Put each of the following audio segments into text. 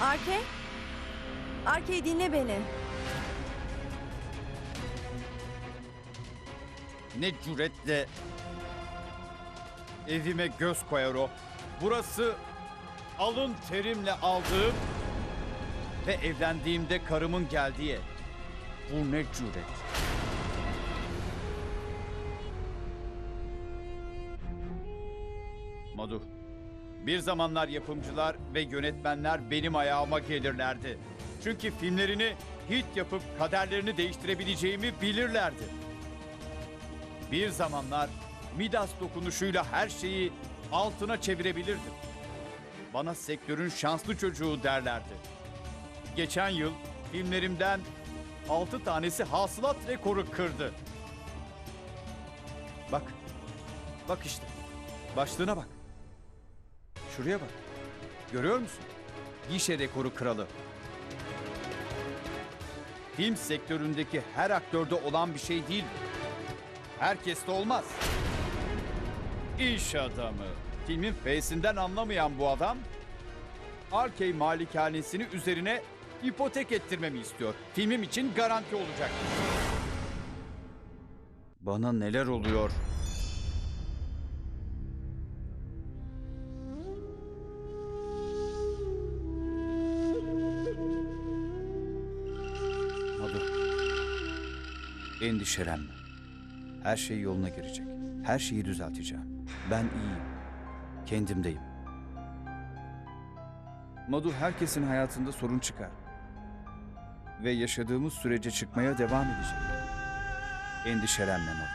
Arke? Arke dinle beni. Ne cüretle evime göz koyar o. Burası alın terimle aldığım ve evlendiğimde karımın geldiği. Bu ne cüret. Madu, bir zamanlar yapımcılar ve yönetmenler benim ayağıma gelirlerdi. Çünkü filmlerini hit yapıp kaderlerini değiştirebileceğimi bilirlerdi. Bir zamanlar Midas dokunuşuyla her şeyi altına çevirebilirdim. Bana sektörün şanslı çocuğu derlerdi. Geçen yıl filmlerimden 6 tanesi hasılat rekoru kırdı. Bak. Bak işte. Başlığına bak. Şuraya bak. Görüyor musun? Gişe rekoru kralı. Film sektöründeki her aktörde olan bir şey değil. Herkeste olmaz. İş adamı. Filmin feysinden anlamayan bu adam Arkey malikanesini üzerine ipotek ettirmemi istiyor. Filmim için garanti olacak. Bana neler oluyor? Endişelenme. Her şey yoluna girecek. Her şeyi düzelteceğim. Ben iyiyim. Kendimdeyim. Madu herkesin hayatında sorun çıkar. Ve yaşadığımız sürece çıkmaya devam edecek. Endişelenme Madu.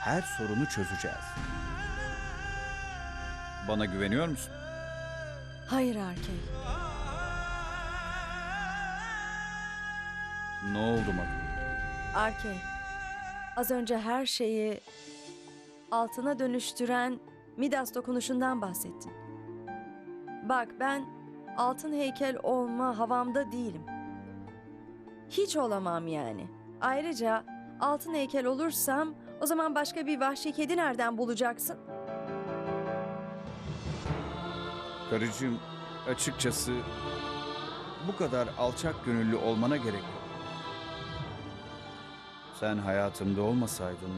Her sorunu çözeceğiz. Bana güveniyor musun? Hayır Arke. Ne oldu Madu? Arke. Az önce her şeyi altına dönüştüren Midas dokunuşundan bahsettin. Bak ben altın heykel olma havamda değilim. Hiç olamam yani. Ayrıca altın heykel olursam o zaman başka bir vahşi kedi nereden bulacaksın? Karıcığım açıkçası bu kadar alçak gönüllü olmana gerek yok. Sen hayatımda olmasaydın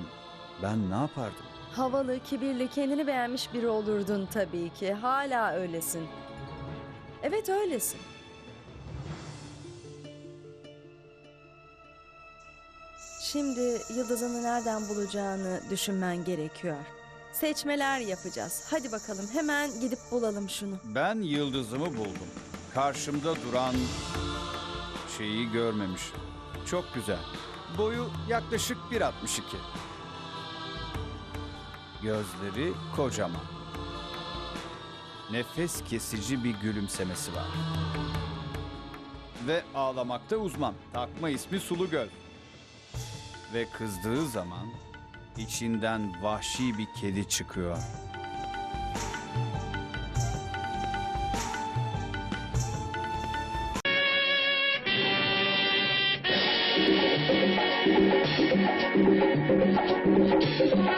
ben ne yapardım? Havalı, kibirli, kendini beğenmiş biri olurdun tabii ki. Hala öylesin. Evet öylesin. Şimdi yıldızını nereden bulacağını düşünmen gerekiyor. Seçmeler yapacağız. Hadi bakalım hemen gidip bulalım şunu. Ben yıldızımı buldum. Karşımda duran şeyi görmemişim. Çok güzel. Boyu yaklaşık 1.62. Gözleri kocaman. Nefes kesici bir gülümsemesi var. Ve ağlamakta uzman. Takma ismi Sulu Göl. Ve kızdığı zaman içinden vahşi bir kedi çıkıyor.「そろーりそろり」